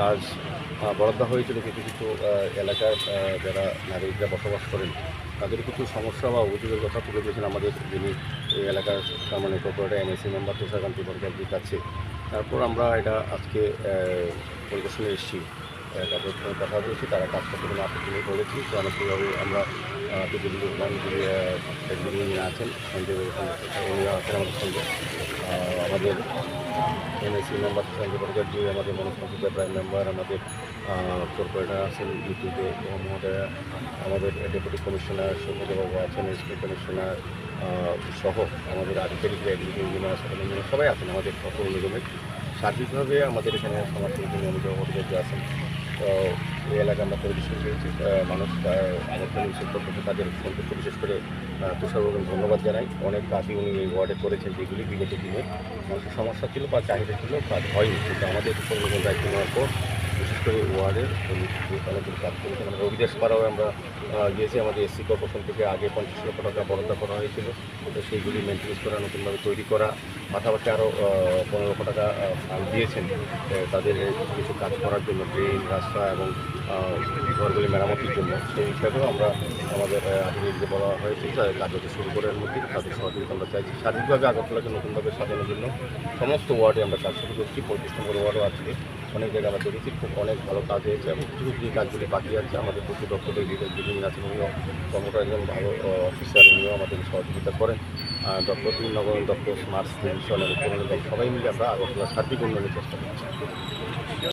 কাজ বরাদ্দ হয়েছিল কিছু কিছু এলাকার যারা নাগরিকরা বসবাস করেন, তাদের কিছু সমস্যা বা অভিযোগের কথা তুলে দিয়েছেন আমাদের যিনি এই এলাকার মানে কর্পোরেটর এমএসি মেম্বার তুষারকান্তি ভট্টাচার্যের কাছে তারপর আমরা এটা আজকে পরিদর্শনে এসেছি। তাদের সঙ্গে কথা বলেছি, তারা কাজ করতে কোনো আপত্তি বলেছি তো অনেকভাবে আমরা বিজেপি লোকমান যিনি যিনি আছেন, সঞ্জয় আছেন আমাদের সঙ্গে। আমাদের এমএসি মেম্বার সঞ্জয় যে আমাদের মনোজ প্রাইম মেম্বার, আমাদের কর্পোরেটর আছেন, ইউটিউবে মহোদয়া, আমাদের ডেপুটি কমিশনার সৌম্যবাবু আছেন এসপি কমিশনার সহ আমাদের এগ্রিকাল ইঞ্জিনিয়ার সবাই আছেন আমাদের সকল নিগমের সার্বিকভাবে আমাদের এখানে সমাজ নিয়মিত ভট্টাচার্য আছেন এই এলাকা আমরা পরিদর্শন করেছি মানুষ আমাদের নিষেধ করতেছে তাদের সম্পর্কে বিশেষ করে তুষারবাবুকে ধন্যবাদ জানাই। অনেক কাজই উনি এই ওয়ার্ডে করেছেন যেগুলি বিগত দিনে। মানুষের সমস্যা ছিল বা চাহিদা ছিল কাজ হয়নি। কিন্তু আমাদের দায়িত্ব নেওয়ার পর বিশেষ করে ওয়ার্ডের অনেকগুলো কাজ করেছে মানে রবিদাস পাড়াও আমরা গিয়েছি। আমাদের এসসি কর্পোরেশন থেকে আগে পঞ্চাশ লক্ষ টাকা বরাদ্দ করা হয়েছিল। তো সেইগুলি মেনটেন্স করা, নতুনভাবে তৈরি করা, পাশাপাশি আরও পনেরো লক্ষ টাকা ফান্ড দিয়েছেন তাদের কিছু কাজ করার জন্য, ড্রেন, রাস্তা এবং ঘরগুলি মেরামতির জন্য। সেই হিসাবেও আমরা আমাদের আধিকারিককে বলা হয়েছে যে, কাজ হতে শুরু করার মধ্যে তাদের সহযোগিতা আমরা চাইছি। শারীরিকভাবে আগরতলাকে নতুনভাবে সাজানোর জন্য সমস্ত ওয়ার্ডে আমরা কাজ শুরু করছি, পঁয়ত্রিশ নম্বর ওয়ার্ডও আজকে অনেক জায়গায় আমরা দেখেছি, খুব অনেক ভালো কাজ হয়েছে এবং কিছু কিছু কাজগুলি বাকি আছে, আমাদের প্রচুর দপ্তরের যিনি আছেন, উনিও কর্মকর্তা একজন ভালো অফিসার উনিও আমাদের সহযোগিতা করেন। দপ্তর নগর, দপ্তর স্মার্ট সিটি এবং সবাই মিলে আমরা আগরতলা সার্বিক উন্নয়নের চেষ্টা করছি।